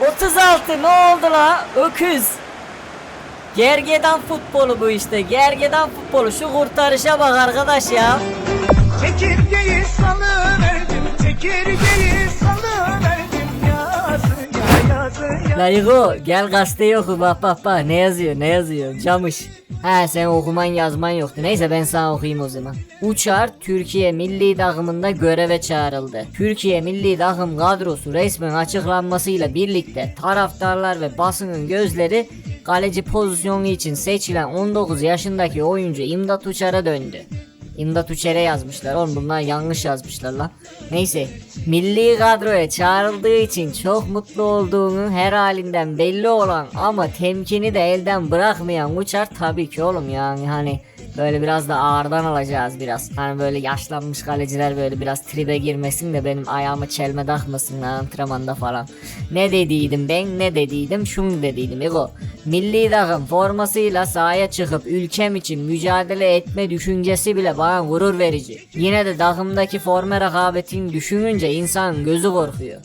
36 ne oldu la? Öküz. Gergedan futbolu bu işte. Gergedan futbolu. Şu kurtarışa bak arkadaş ya. Çekirgeyi salıverdim, çekirgeyi salıverdim yazı ya yazı ya. La Igo gel gazeteyi oku bak bak bak ne yazıyor ne yazıyor camış. He sen okuman yazman yoktu. Neyse ben sana okuyayım o zaman. Uçar Türkiye milli takımında göreve çağrıldı. Türkiye milli takım kadrosu resmen açıklanmasıyla birlikte taraftarlar ve basının gözleri kaleci pozisyonu için seçilen 19 yaşındaki oyuncu İmdat Uçar'a döndü. İmdat Uçer'e yazmışlar oğlum bunlar yanlış yazmışlar lan. Neyse milli kadroya çağrıldığı için çok mutlu olduğunu her halinden belli olan ama temkini de elden bırakmayan Uçar tabii ki oğlum yani hani böyle biraz da ağırdan alacağız biraz. Hani böyle yaşlanmış kaleciler böyle biraz tribe girmesin de benim ayağımı çelme takmasınlar antrenmanda falan. Ne dediydim ben ne dediydim şunu dediydim Ego. Milli takım formasıyla sahaya çıkıp ülkem için mücadele etme düşüncesi bile bana gurur verici. Yine de takımdaki forma rekabetini düşününce insanın gözü korkuyor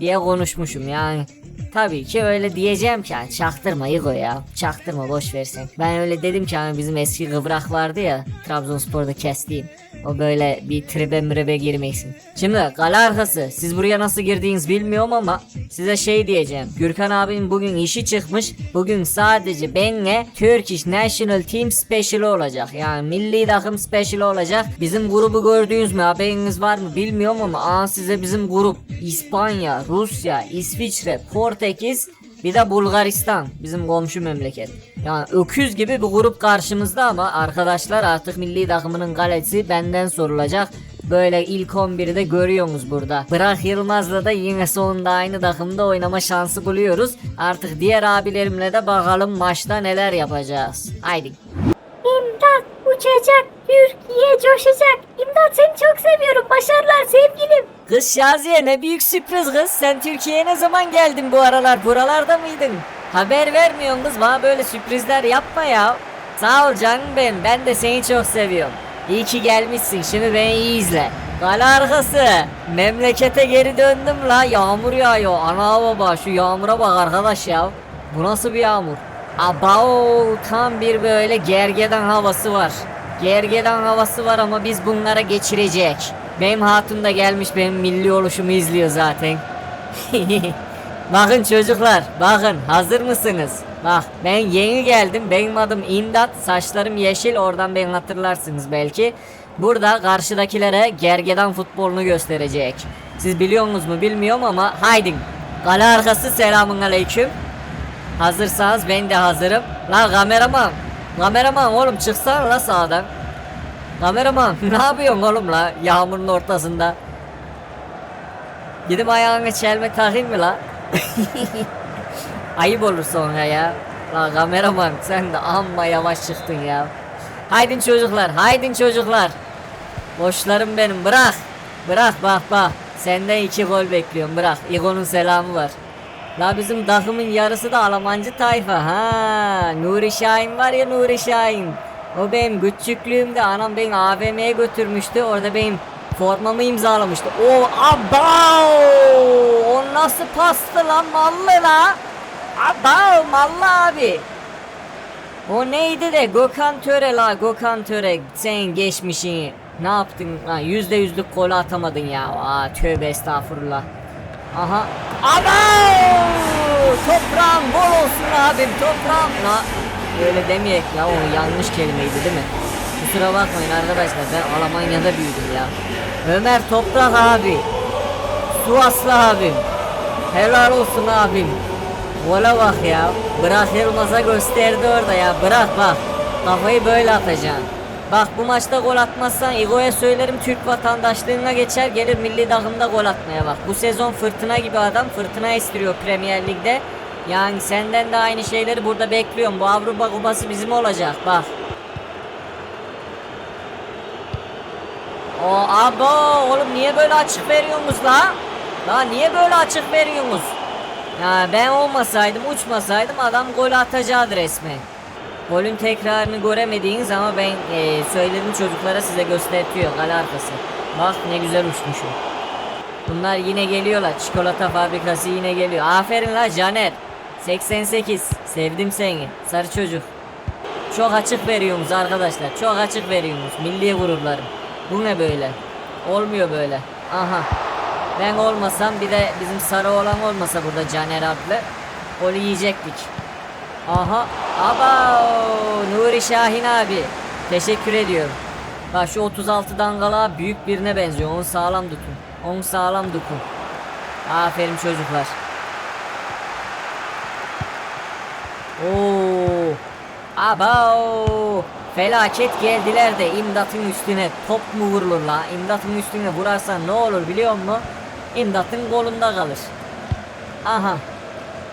diye konuşmuşum yani. Tabii ki öyle diyeceğim ki yani çaktırma Igo ya. Çaktırma boş versen. Ben öyle dedim ki hani bizim eski kıvrak vardı ya Trabzonspor'da kestiğim. O böyle bir tribe mribe girmesin. Şimdi kale arkası siz buraya nasıl girdiğiniz bilmiyorum ama size şey diyeceğim. Gürkan abinin bugün işi çıkmış. Bugün sadece benle Turkish National Team Special olacak. Yani milli takım special olacak. Bizim grubu gördünüz mü haberiniz var mı bilmiyorum ama aa size bizim grup İspanya, Rusya, İsviçre, Portekiz bir de Bulgaristan bizim komşu memleket. Yani öküz gibi bir grup karşımızda ama arkadaşlar artık milli takımının kalesi benden sorulacak. Böyle ilk 11'de görüyorsunuz burada. Bırak Yılmaz'la da yine sonunda aynı takımda oynama şansı buluyoruz. Artık diğer abilerimle de bakalım maçta neler yapacağız. Haydi. İmdat uçacak, Türkiye coşacak. İmdat seni çok seviyorum. Başarılar sevgilim. Kız Şaziye ne büyük sürpriz kız. Sen Türkiye'ye ne zaman geldin bu aralar? Buralarda mıydın? Haber vermiyorsun kız. Bana böyle sürprizler yapma ya. Sağ ol canım benim. Ben de seni çok seviyorum. İyi ki gelmişsin. Şimdi beni iyi izle. Kale arkası. Memlekete geri döndüm la. Yağmur yağıyor. Ana baba şu yağmura bak arkadaş ya. Bu nasıl bir yağmur? Abao tam bir böyle gergedan havası var. Gergedan havası var ama biz bunlara geçirecek. Benim hatun da gelmiş benim milli oluşumu izliyor zaten. bakın çocuklar bakın hazır mısınız? Bak ben yeni geldim benim adım İmdat saçlarım yeşil oradan beni hatırlarsınız belki. Burada karşıdakilere gergedan futbolunu gösterecek. Siz biliyorsunuz mu bilmiyorum ama haydin. Kale arkası selamun aleyküm. Hazırsanız ben de hazırım. La kameraman. Kameraman oğlum çıksana la sağdan. Kameraman ne yapıyorsun oğlum la yağmurun ortasında? Gidip ayağına çelme takayım mı la? Ayıp olur sonra ya. La kameraman sen de amma yavaş çıktın ya. Haydin çocuklar haydin çocuklar. Boşlarım benim bırak. Bırak bak bak. Senden iki gol bekliyorum bırak. İgo'nun selamı var. La bizim takımın yarısı da Almancı tayfa ha. Nuri Şahin var ya Nuri Şahin. O benim küçüklüğümde anam beni AVM'ye götürmüştü. Orada benim formamı imzalamıştı. O abao! O nasıl pastı lan mallı la? Abao mallı abi. O neydi de Gökhan Töre la Gökhan Töre sen geçmişini ne yaptın lan yüzde yüzlük gol atamadın ya Aa, tövbe estağfurullah Aha Aba toprağım bol olsun abim toprağım la Öyle demeyek la o yanlış kelimeydi değil mi Kusura bakmayın arkadaşlar ben Almanya'da büyüdüm ya Ömer Toprak abi Sivaslı abim Helal olsun abim Vola bak ya. Bırak Yılmaz'a gösterdi orada ya. Bırak bak. Kafayı böyle atacaksın. Bak bu maçta gol atmazsan Igo'ya söylerim Türk vatandaşlığına geçer gelir milli takımda gol atmaya bak. Bu sezon fırtına gibi adam fırtına estiriyor Premier Lig'de. Yani senden de aynı şeyleri burada bekliyorum. Bu Avrupa Kupası bizim olacak bak. O abo oğlum niye böyle açık veriyorsunuz la? La niye böyle açık veriyorsunuz? Ya ben olmasaydım uçmasaydım adam gol atacaktı resmen. Golün tekrarını göremediğiniz ama ben e, söyledim çocuklara size göstertiyor kale arkası. Bak ne güzel uçmuşum. Bunlar yine geliyorlar. Çikolata fabrikası yine geliyor. Aferin la Caner. 88. Sevdim seni. Sarı çocuk. Çok açık veriyorsunuz arkadaşlar. Çok açık veriyorsunuz. Milli gururlarım. Bu ne böyle? Olmuyor böyle. Aha. Ben olmasam bir de bizim sarı olan olmasa burada Caner adlı. Golü yiyecektik. Aha. Aba Nuri Şahin abi. Teşekkür ediyorum. Bak şu 36 dangala büyük birine benziyor. Onu sağlam tutun. Onu sağlam tutun. Aferin çocuklar. Oo. Aba Felaket geldiler de imdatın üstüne top mu vurulur la? İmdatın üstüne vurarsan ne olur biliyor musun? İmdatın kolunda kalır. Aha.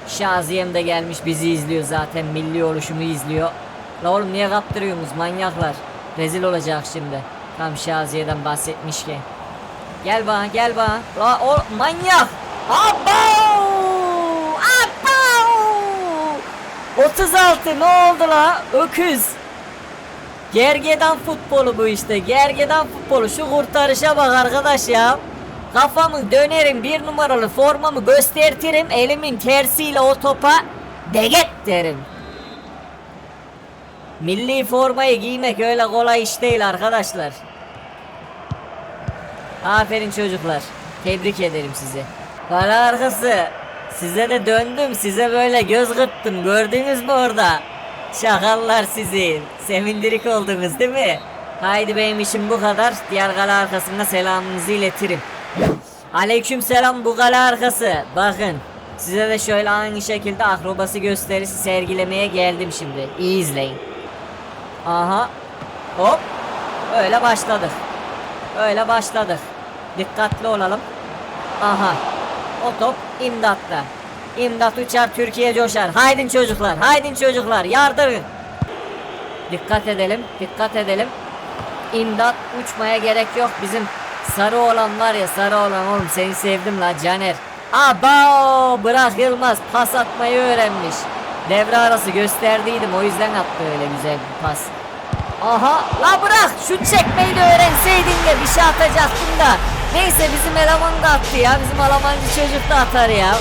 Şaziyem de gelmiş bizi izliyor zaten milli oluşumu izliyor. La oğlum niye kaptırıyorsunuz manyaklar? Rezil olacak şimdi. Tam Şaziye'den bahsetmişken. Gel bana gel bana. La o manyak. Abo! Abo! 36 ne oldu la? Öküz. Gergedan futbolu bu işte. Gergedan futbolu. Şu kurtarışa bak arkadaş ya. Kafamı dönerim bir numaralı formamı göstertirim. Elimin tersiyle o topa deget derim. Milli formayı giymek öyle kolay iş değil arkadaşlar. Aferin çocuklar. Tebrik ederim sizi. Kara arkası. Size de döndüm. Size böyle göz kırptım. Gördünüz mü orada? Şakallar sizi. Sevindirik oldunuz değil mi? Haydi benim işim bu kadar. Diğer kale arkasına selamınızı iletirim. Aleyküm selam bu kale arkası. Bakın. Size de şöyle aynı şekilde akrobası gösterisi sergilemeye geldim şimdi. İyi izleyin. Aha. Hop. Öyle başladık. Öyle başladık. Dikkatli olalım. Aha. O top imdatta. İmdat uçar Türkiye coşar. Haydin çocuklar. Haydin çocuklar. Yardırın. Dikkat edelim. Dikkat edelim. İmdat uçmaya gerek yok. Bizim sarı olan var ya sarı olan oğlum seni sevdim la Caner. Aba bırak Yılmaz pas atmayı öğrenmiş. Devre arası gösterdiydim o yüzden attı öyle güzel bir pas. Aha la bırak şut çekmeyi de öğrenseydin de bir şey atacaktın da. Neyse bizim eleman da attı ya bizim Almancı çocuk da atar ya.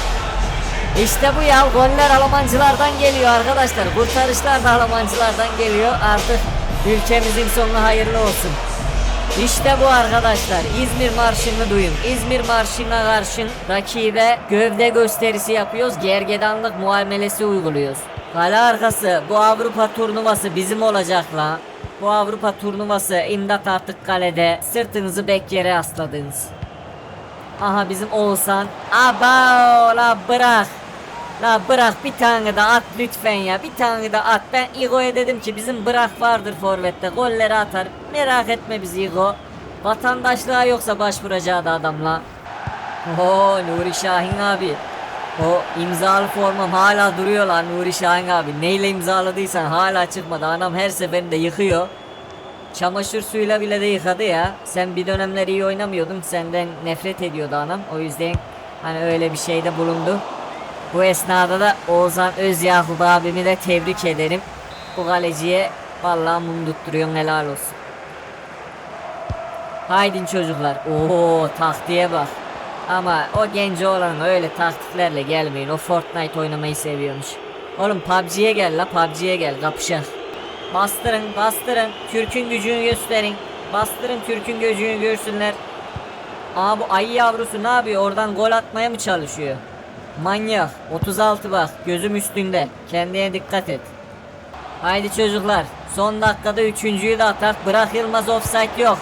İşte bu ya goller Almancılardan geliyor arkadaşlar. Kurtarışlar da Almancılardan geliyor. Artık ülkemizin sonu hayırlı olsun. İşte bu arkadaşlar. İzmir Marşı'nı duyun. İzmir Marşı'na karşın rakibe gövde gösterisi yapıyoruz. Gergedanlık muamelesi uyguluyoruz. Kale arkası bu Avrupa turnuvası bizim olacak la. Bu Avrupa turnuvası imdat artık kalede. Sırtınızı bek yere asladınız. Aha bizim Oğuzhan. Aba la bırak. La bırak bir tane de at lütfen ya. Bir tane de at. Ben Igo'ya dedim ki bizim bırak vardır forvette. Golleri atar. Merak etme bizi Igo. Vatandaşlığa yoksa başvuracağı da adamla. Oo Nuri Şahin abi. O imzalı formam hala duruyor lan Nuri Şahin abi. Neyle imzaladıysan hala çıkmadı. Anam her seferinde yıkıyor. Çamaşır suyuyla bile de yıkadı ya. Sen bir dönemler iyi oynamıyordun. Senden nefret ediyordu anam. O yüzden hani öyle bir şeyde bulundu. Bu esnada da Oğuzhan Özyakup abimi de tebrik ederim. Bu kaleciye vallahi mum tutturuyorsun helal olsun. Haydin çocuklar. Oo taktiğe bak. Ama o genç olan öyle taktiklerle gelmeyin. O Fortnite oynamayı seviyormuş. Oğlum PUBG'ye gel la PUBG'ye gel kapışak. Bastırın bastırın. Türk'ün gücünü gösterin. Bastırın Türk'ün gücünü görsünler. Aa bu ayı yavrusu ne yapıyor? Oradan gol atmaya mı çalışıyor? Manyak. 36 bak. Gözüm üstünde. Kendine dikkat et. Haydi çocuklar. Son dakikada üçüncüyü de atak. Bırak Yılmaz offside yok.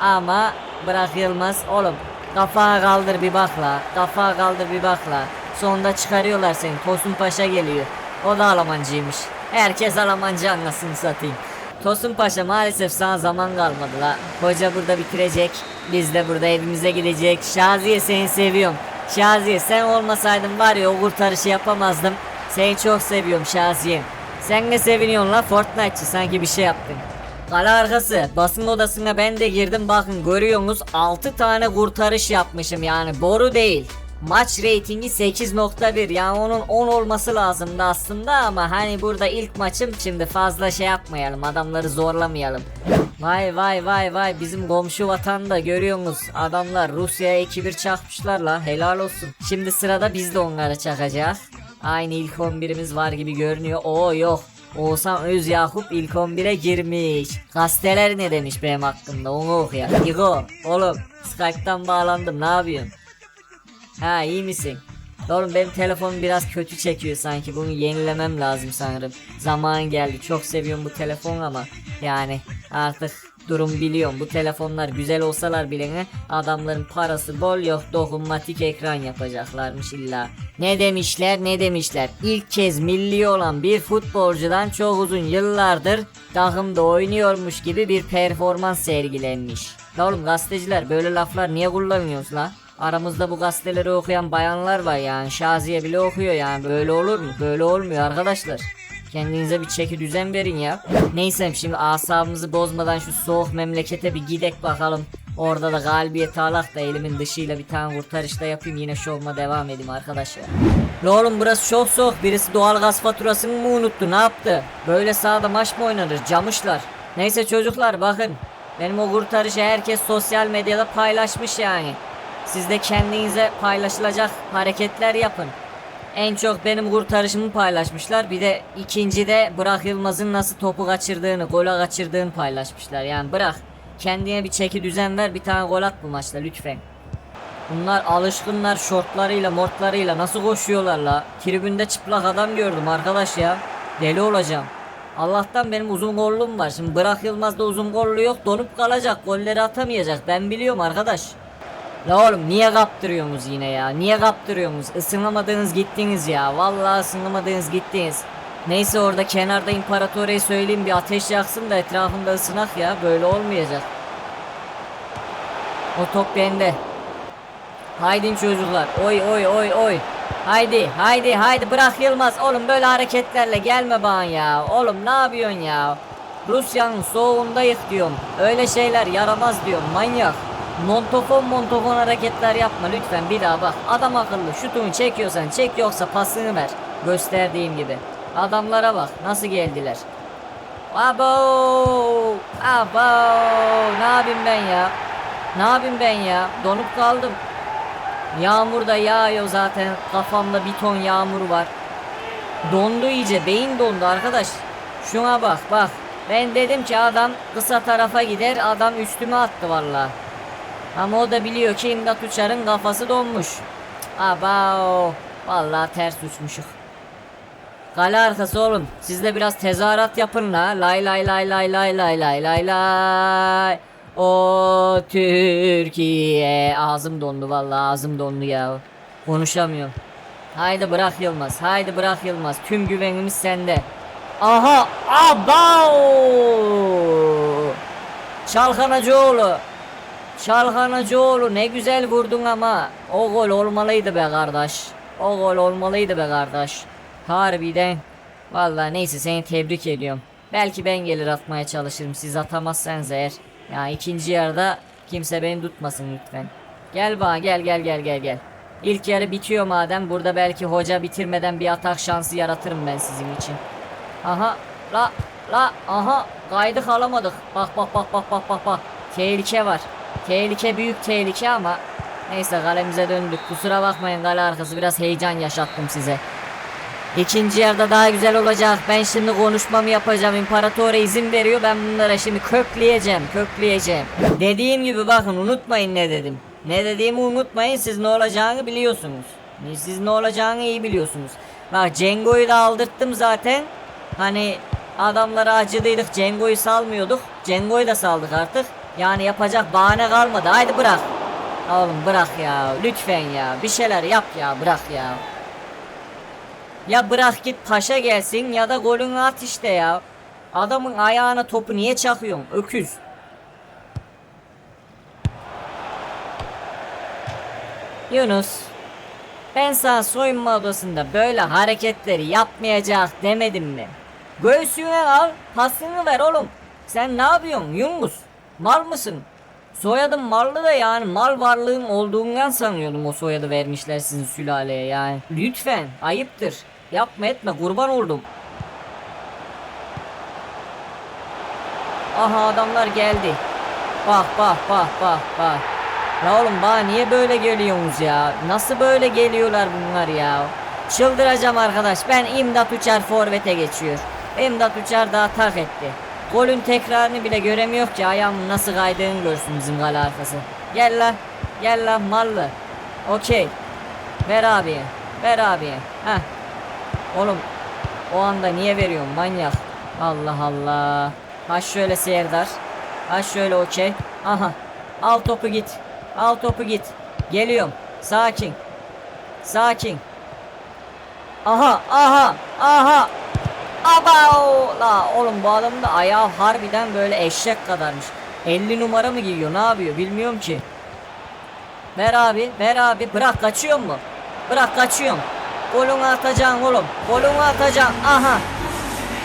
Ama bırak Yılmaz. Oğlum kafağa kaldır bir bakla. Kafağa kaldır bir bakla. Sonunda çıkarıyorlar seni. Tosun Paşa geliyor. O da Almancıymış. Herkes Almancı anlasını satayım. Tosun Paşa maalesef sana zaman kalmadı la. Hoca burada bitirecek. Biz de burada evimize gidecek. Şaziye seni seviyorum. Şaziye sen olmasaydın var ya o kurtarışı yapamazdım. Seni çok seviyorum Şaziye. Sen ne seviniyorsun la Fortnite'çı sanki bir şey yaptın. Kale arkası basın odasına ben de girdim bakın görüyorsunuz 6 tane kurtarış yapmışım yani boru değil. Maç reytingi 8.1 yani onun 10 olması lazımdı aslında ama hani burada ilk maçım şimdi fazla şey yapmayalım adamları zorlamayalım. Vay vay vay vay bizim komşu vatanda görüyorsunuz adamlar Rusya'ya 2-1 çakmışlar la helal olsun. Şimdi sırada biz de onlara çakacağız. Aynı ilk 11'imiz var gibi görünüyor. Oo yok. Oğuzhan Öz Yakup ilk 11'e girmiş. Gazeteler ne demiş benim hakkımda onu okuya. İgo oğlum Skype'tan bağlandım ne yapıyorsun? Ha iyi misin? Oğlum benim telefonum biraz kötü çekiyor sanki bunu yenilemem lazım sanırım. Zaman geldi çok seviyorum bu telefonu ama yani artık durum biliyorum bu telefonlar güzel olsalar bile ne adamların parası bol yok dokunmatik ekran yapacaklarmış illa. Ne demişler ne demişler ilk kez milli olan bir futbolcudan çok uzun yıllardır takımda oynuyormuş gibi bir performans sergilenmiş. Oğlum gazeteciler böyle laflar niye kullanıyorsunuz la? Aramızda bu gazeteleri okuyan bayanlar var yani. Şaziye bile okuyor yani. Böyle olur mu? Böyle olmuyor arkadaşlar. Kendinize bir çeki düzen verin ya. Neyse şimdi asabımızı bozmadan şu soğuk memlekete bir gidek bakalım. Orada da galibiyet alak da elimin dışıyla bir tane kurtarışta yapayım yine şovuma devam edeyim arkadaşlar. Ne oğlum burası çok soğuk birisi doğal gaz faturasını mı unuttu ne yaptı? Böyle sahada maç mı oynanır camışlar. Neyse çocuklar bakın benim o kurtarışı herkes sosyal medyada paylaşmış yani. Siz de kendinize paylaşılacak hareketler yapın. En çok benim kurtarışımı paylaşmışlar. Bir de ikinci de Burak Yılmaz'ın nasıl topu kaçırdığını, golü kaçırdığını paylaşmışlar. Yani bırak. Kendine bir çeki düzen ver bir tane gol at bu maçta lütfen. Bunlar alışkınlar şortlarıyla mortlarıyla nasıl koşuyorlar la. Tribünde çıplak adam gördüm arkadaş ya. Deli olacağım. Allah'tan benim uzun gollum var. Şimdi Burak Yılmaz'da uzun gollu yok. Donup kalacak. Golleri atamayacak. Ben biliyorum arkadaş. La oğlum niye kaptırıyorsunuz yine ya? Niye kaptırıyorsunuz? Isınamadınız gittiniz ya. Vallahi ısınamadınız gittiniz. Neyse orada kenarda imparatoraya söyleyeyim bir ateş yaksın da etrafında ısınak ya. Böyle olmayacak. O top bende. Haydi çocuklar. Oy oy oy oy. Haydi haydi haydi bırak Yılmaz. Oğlum böyle hareketlerle gelme bana ya. Oğlum ne yapıyorsun ya? Rusya'nın soğuğundayız diyorum. Öyle şeyler yaramaz diyorum manyak. Montofon montofon hareketler yapma lütfen bir daha bak. Adam akıllı şutunu çekiyorsan çek yoksa pasını ver. Gösterdiğim gibi. Adamlara bak nasıl geldiler. Abo! Abo! Ne yapayım ben ya? Ne yapayım ben ya? Donup kaldım. Yağmur da yağıyor zaten. Kafamda bir ton yağmur var. Dondu iyice. Beyin dondu arkadaş. Şuna bak bak. Ben dedim ki adam kısa tarafa gider. Adam üstüme attı vallahi. Ama o da biliyor ki İmdat Uçar'ın kafası donmuş. Aba Vallahi ters uçmuşuk. Kale arkası oğlum. Siz de biraz tezahürat yapın la. Lay lay lay lay lay lay lay lay lay. O Türkiye. Ağzım dondu vallahi ağzım dondu ya. Konuşamıyorum. Haydi bırak Yılmaz. Haydi bırak Yılmaz. Tüm güvenimiz sende. Aha! Abao! Çalkanacıoğlu. Çalkanacıoğlu ne güzel vurdun ama o gol olmalıydı be kardeş. O gol olmalıydı be kardeş. Harbiden. Vallahi neyse seni tebrik ediyorum. Belki ben gelir atmaya çalışırım siz atamazsanız eğer. Ya ikinci yarıda kimse beni tutmasın lütfen. Gel bana gel gel gel gel gel. İlk yarı bitiyor madem burada belki hoca bitirmeden bir atak şansı yaratırım ben sizin için. Aha la la aha kaydık alamadık. Bak bak bak bak bak bak bak. Tehlike var. Tehlike büyük tehlike ama neyse kalemize döndük. Kusura bakmayın kale arkası biraz heyecan yaşattım size. İkinci yarıda daha güzel olacak. Ben şimdi konuşmamı yapacağım. İmparatora izin veriyor. Ben bunlara şimdi kökleyeceğim. Kökleyeceğim. Dediğim gibi bakın unutmayın ne dedim. Ne dediğimi unutmayın. Siz ne olacağını biliyorsunuz. Siz ne olacağını iyi biliyorsunuz. Bak Cengo'yu da aldırttım zaten. Hani adamlara acıdıydık. Cengo'yu salmıyorduk. Cengo'yu da saldık artık. Yani yapacak bahane kalmadı. Haydi bırak. Oğlum bırak ya. Lütfen ya. Bir şeyler yap ya. Bırak ya. Ya bırak git paşa gelsin ya da golünü at işte ya. Adamın ayağına topu niye çakıyorsun? Öküz. Yunus. Ben sana soyunma odasında böyle hareketleri yapmayacak demedim mi? Göğsüne al, pasını ver oğlum. Sen ne yapıyorsun Yunus? Mal mısın? Soyadın mallı da yani mal varlığın olduğundan sanıyordum o soyadı vermişler sizin sülaleye yani. Lütfen ayıptır. Yapma etme kurban oldum. Aha adamlar geldi. Bak bak bak bak bak. La oğlum bana niye böyle geliyorsunuz ya? Nasıl böyle geliyorlar bunlar ya? Çıldıracağım arkadaş. Ben imdat uçar forvete geçiyor. İmdat uçar daha tak etti. Golün tekrarını bile göremiyor ki ayağımın nasıl kaydığını görsün bizim kale arkası. Gel lan. Gel lan mallı. Okey. Ver abiye. Ver abiye. Heh. Oğlum o anda niye veriyorsun manyak? Allah Allah. Ha şöyle Serdar. Ha şöyle okey. Aha. Al topu git. Al topu git. Geliyorum. Sakin. Sakin. Aha aha aha. Abao! La oğlum bu adamın da ayağı harbiden böyle eşek kadarmış. 50 numara mı giyiyor ne yapıyor bilmiyorum ki. Ver abi ver abi bırak kaçıyor mu? Bırak kaçıyorum. Golünü atacaksın oğlum. Golünü atacaksın. Aha.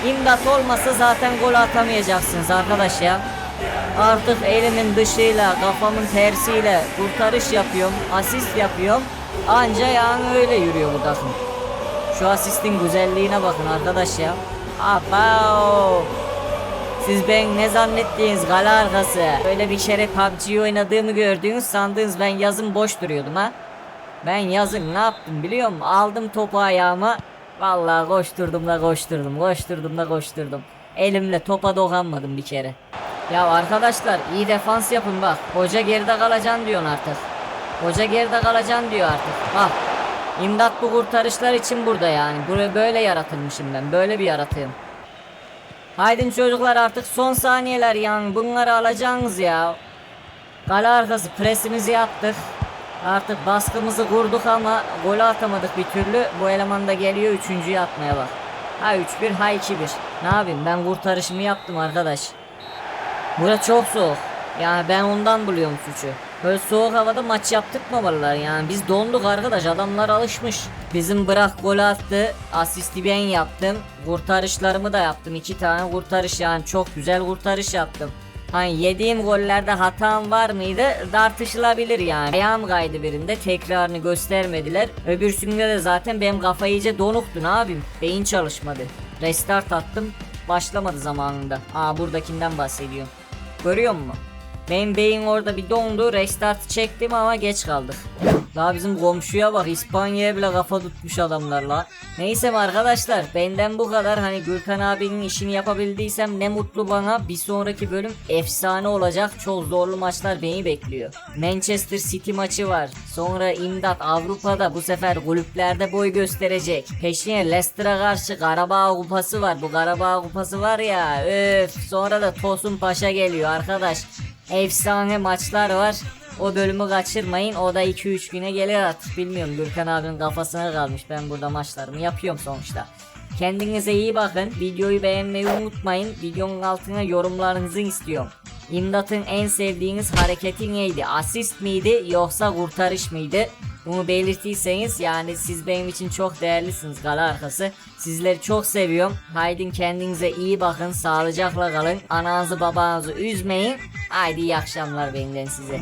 İmdat olmasa zaten gol atamayacaksınız arkadaş ya. Artık elimin dışıyla kafamın tersiyle kurtarış yapıyorum. Asist yapıyorum. Anca yani öyle yürüyor bu takım. Şu asistin güzelliğine bakın arkadaş ya. Abao. Siz ben ne zannettiğiniz gala arkası. Böyle bir kere PUBG oynadığımı gördüğünüz sandığınız ben yazın boş duruyordum ha. Ben yazın ne yaptım biliyor musun? Aldım topu ayağıma. Vallahi koşturdum da koşturdum, koşturdum da koşturdum. Elimle topa dokanmadım bir kere. Ya arkadaşlar iyi defans yapın bak. Hoca geride kalacaksın diyorsun artık. Hoca geride kalacaksın diyor artık. Bak. İmdat bu kurtarışlar için burada yani. Buraya böyle yaratılmışım ben. Böyle bir yaratığım. Haydin çocuklar artık son saniyeler yani bunları alacaksınız ya. Kale arkası presimizi yaptık. Artık baskımızı kurduk ama gol atamadık bir türlü. Bu eleman da geliyor üçüncüyü atmaya bak. Ha 3-1 ha 2-1. Ne yapayım ben kurtarışımı yaptım arkadaş. Bura çok soğuk. Yani ben ondan buluyorum suçu. Böyle soğuk havada maç vallahi yani biz donduk arkadaş adamlar alışmış. Bizim bırak gol attı asisti ben yaptım. Kurtarışlarımı da yaptım iki tane kurtarış yani çok güzel kurtarış yaptım. Hani yediğim gollerde hatam var mıydı tartışılabilir yani. Ayağım kaydı birinde tekrarını göstermediler. Öbürsünde de zaten benim kafa iyice donuktu ne yapayım beyin çalışmadı. Restart attım başlamadı zamanında. Aa buradakinden bahsediyorum. Görüyor musun? Benim beyin orada bir dondu. Restart çektim ama geç kaldık. Daha bizim komşuya bak İspanya'ya bile kafa tutmuş adamlar la. Neyse arkadaşlar benden bu kadar. Hani Gürkan abinin işini yapabildiysem ne mutlu bana. Bir sonraki bölüm efsane olacak. Çok zorlu maçlar beni bekliyor. Manchester City maçı var. Sonra imdat Avrupa'da bu sefer kulüplerde boy gösterecek. Peşine Leicester'a karşı Karabağ kupası var. Bu Karabağ kupası var ya öf. Sonra da Tosun Paşa geliyor arkadaş. Efsane maçlar var. O bölümü kaçırmayın. O da 2-3 güne gelir artık. Bilmiyorum Gürkan abinin kafasına kalmış. Ben burada maçlarımı yapıyorum sonuçta. Kendinize iyi bakın. Videoyu beğenmeyi unutmayın. Videonun altına yorumlarınızı istiyorum. İmdat'ın en sevdiğiniz hareketi neydi? Asist miydi yoksa kurtarış mıydı? Bunu belirtiyseniz yani siz benim için çok değerlisiniz kale arkası. Sizleri çok seviyorum. Haydi kendinize iyi bakın. Sağlıcakla kalın. Ananızı babanızı üzmeyin. Haydi iyi akşamlar benden size.